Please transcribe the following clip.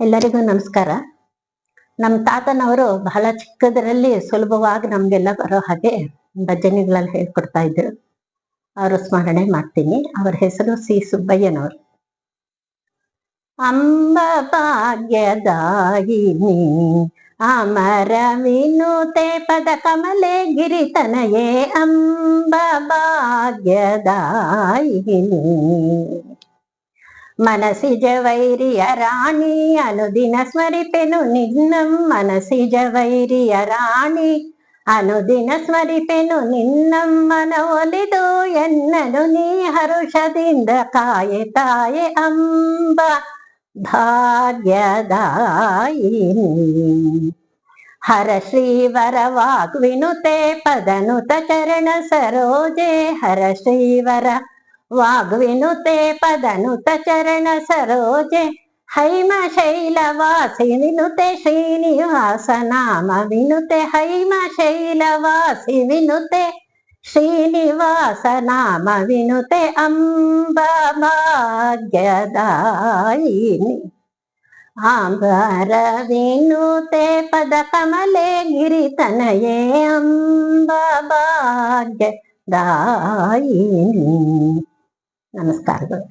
ಎಲ್ಲರಿಗೂ ನಮಸ್ಕಾರ. ನಮ್ಮ ತಾತನವರು ಬಹಳ ಚಿಕ್ಕದರಲ್ಲಿ ಸುಲಭವಾಗಿ ನಮ್ಗೆಲ್ಲ ಬರೋ ಹಾಗೆ ಭಜನೆಗಳಲ್ಲಿ ಹೇಳ್ಕೊಡ್ತಾ ಇದ್ರು. ಅವರು ಸ್ಮರಣೆ ಮಾಡ್ತೀನಿ. ಅವರ ಹೆಸರು ಸಿ ಸುಬ್ಬಯ್ಯನವರು. ಅಂಬ ಭಾಗ್ಯದಾಯಿನಿ, ಅಮರ ವಿನುತೆ ಪದ ಕಮಲೆ ಗಿರಿತನಯೇ, ಅಂಬ ಭಾಗ್ಯದಾಯಿನಿ. ಮನಸಿಜ ವೈರಿಯ ರಾಣಿ, ಅನುದಿನ ಸ್ಮರಿಪೆನು ನಿನ್ನಂ ಮನಸಿಜ ವೈರಿಯ ರಾಣಿ, ಅನುದಿನ ಸ್ಮರಿಪೆನು ನಿನ್ನಂ ಒಲಿದು ಎನ್ನನು ನೀ ಹರುಷದಿಂದ ಕಾಯೆ ತಾಯೆ ಅಂಬ, ಭಾಗ್ಯದಾಯಿ ಹರ ಶ್ರೀವರ ವಾಗ್ವಿನುತೆ ಪದನುತ ಚರಣ ಸರೋಜೆ, ಹರ ಶ್ರೀವರ ವಾಗ್ವಿನುತೆ ಪದನುತ ಚರಣ ಸರೋಜೆ ಹೈಮ ಶೈಲವಾಸಿ ವಿನುತೆ ಶ್ರೀನಿವಾಸ ನಾಮ ವಿನುತೆ ಹೈಮ ಶೈಲವಾಸಿ ವಿನುತೆ ಶ್ರೀನಿವಾಸ ನಾಮ ವಿನುತೆ ಅಂಬ ಭಾಗ್ಯದಾಯಿನಿ ಆಂಬರ ವಿನುತೆ ಪದ ಕಮಲೆ ಗಿರಿತನಯೇ ಅಂಬ ಭಾಗ್ಯ ದಾಯಿನಿ ನಮಸ್ಕಾರಗಳು